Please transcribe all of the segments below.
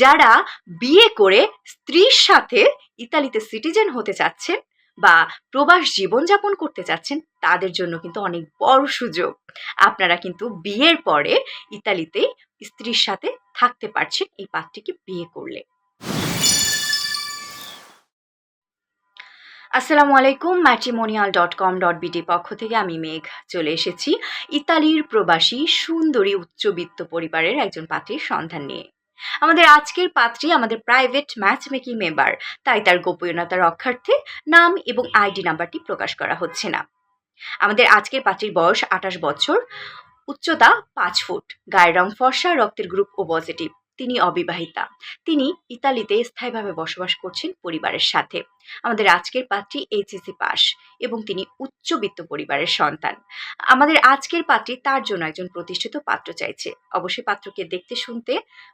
যারা বিয়ে করে স্ত্রীর সাথে ইতালিতে সিটিজেন হতে চাচ্ছেন বা প্রবাস জীবনযাপন করতে চাচ্ছেন, তাদের জন্য কিন্তু অনেক বড় সুযোগ। আপনারা কিন্তু বিয়ের পরে ইতালিতে স্ত্রীর সাথে থাকতে পারছেন এই পাত্রীকে বিয়ে করলে। আসসালামু আলাইকুম matrimonial dot com dot BD পক্ষ থেকে আমি মেঘ চলে এসেছি ইতালির প্রবাসী সুন্দরী উচ্চবিত্ত পরিবারের একজন পাত্রীর সন্ধান নিয়ে। আমাদের আজকের পাত্রী আমাদের প্রাইভেট ম্যাচ মেকিং মেম্বার তাই তার গোপনীয়তা রক্ষার্থে নাম এবং আইডি নাম্বারটি প্রকাশ করা হচ্ছে না। আমাদের আজকের পাত্রীর বয়স আঠাশ বছর, উচ্চতা পাঁচ ফুট, গায়ের রং ফর্সা, রক্তের গ্রুপ ও পজিটিভ তিনি অবিবাহিতা। তিনি ইতালিতে স্থায়ীভাবে বসবাস করছেন পরিবারের সাথে। আমাদের আজকের পাত্রী এইচএসি পাস এবং তিনি উচ্চবিত্ত পরিবারের সন্তান। আমাদের আজকের পাত্রী তার জন্য একজন প্রতিষ্ঠিত পাত্র চাইছে। অবশ্যই পাত্রকে দেখতে শুনতে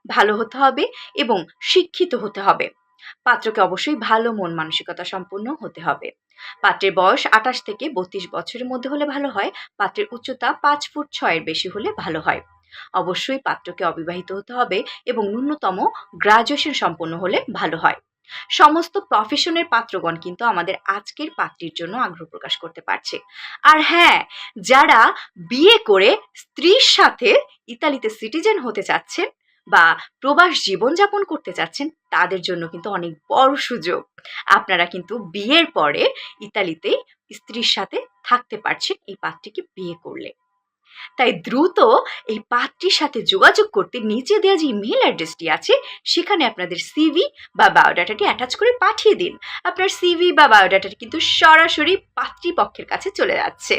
ভালো হতে হবে এবং শিক্ষিত হতে হবে। পাত্রকে অবশ্যই ভালো মন মানসিকতা সম্পন্ন হতে হবে। পাত্রের বয়স আঠাশ থেকে বত্রিশ বছরের মধ্যে হলে ভালো হয়, পাত্রের উচ্চতা পাঁচ ফুট ছয়ের বেশি হলে ভালো হয়। অবশ্যই পাত্রকে অবিবাহিত হতে হবে এবং ন্যূনতম গ্রাজুয়েশন সম্পন্ন হলে ভালো হয়। সমস্ত প্রফেশনের পাত্রগণ কিন্তু আমাদের আজকের পাত্রীর জন্য আগ্রহ প্রকাশ করতে পারছে। আর হ্যাঁ যারা বিয়ে করে স্ত্রীর সাথে ইতালিতে সিটিজেন হতে চাচ্ছেন বা প্রবাস জীবনযাপন করতে চাচ্ছেন, তাদের জন্য কিন্তু অনেক বড় সুযোগ। আপনারা কিন্তু বিয়ের পরে ইতালিতে স্ত্রীর সাথে থাকতে পারছেন এই পাত্রীকে বিয়ে করলে। তাই দ্রুত এই পাত্রীর সাথে যোগাযোগ করতে নিচে দেওয়া যে ইমেল অ্যাড্রেসটি আছে, সেখানে আপনাদের সিভি বা বায়োডাটাটি অ্যাটাচ করে পাঠিয়ে দিন। আপনার সিভি বা বায়োডাটাটি কিন্তু সরাসরি পাত্রীপক্ষের কাছে চলে যাচ্ছে।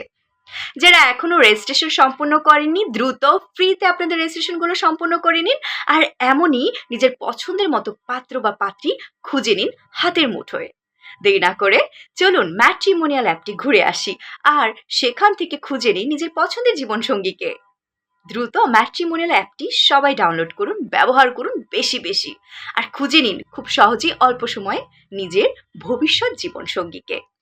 যারা এখনও রেজিস্ট্রেশন সম্পূর্ণ করেননি, দ্রুত ফ্রিতে আপনাদের রেজিস্ট্রেশনগুলো সম্পূর্ণ করে নিন আর এমনই নিজের পছন্দের মতো পাত্র বা পাত্রী খুঁজে নিন হাতের মুঠোয়। দেরি না করে চলুন ম্যাট্রিমোনিয়াল অ্যাপটি ঘুরে আসি আর সেখান থেকে খুঁজে নিই নিজের পছন্দের জীবনসঙ্গীকে। দ্রুত ম্যাট্রিমোনিয়াল অ্যাপটি সবাই ডাউনলোড করুন, ব্যবহার করুন বেশি বেশি। আর খুঁজে নিন খুব সহজেই অল্প সময়ে নিজের ভবিষ্যৎ জীবনসঙ্গীকে।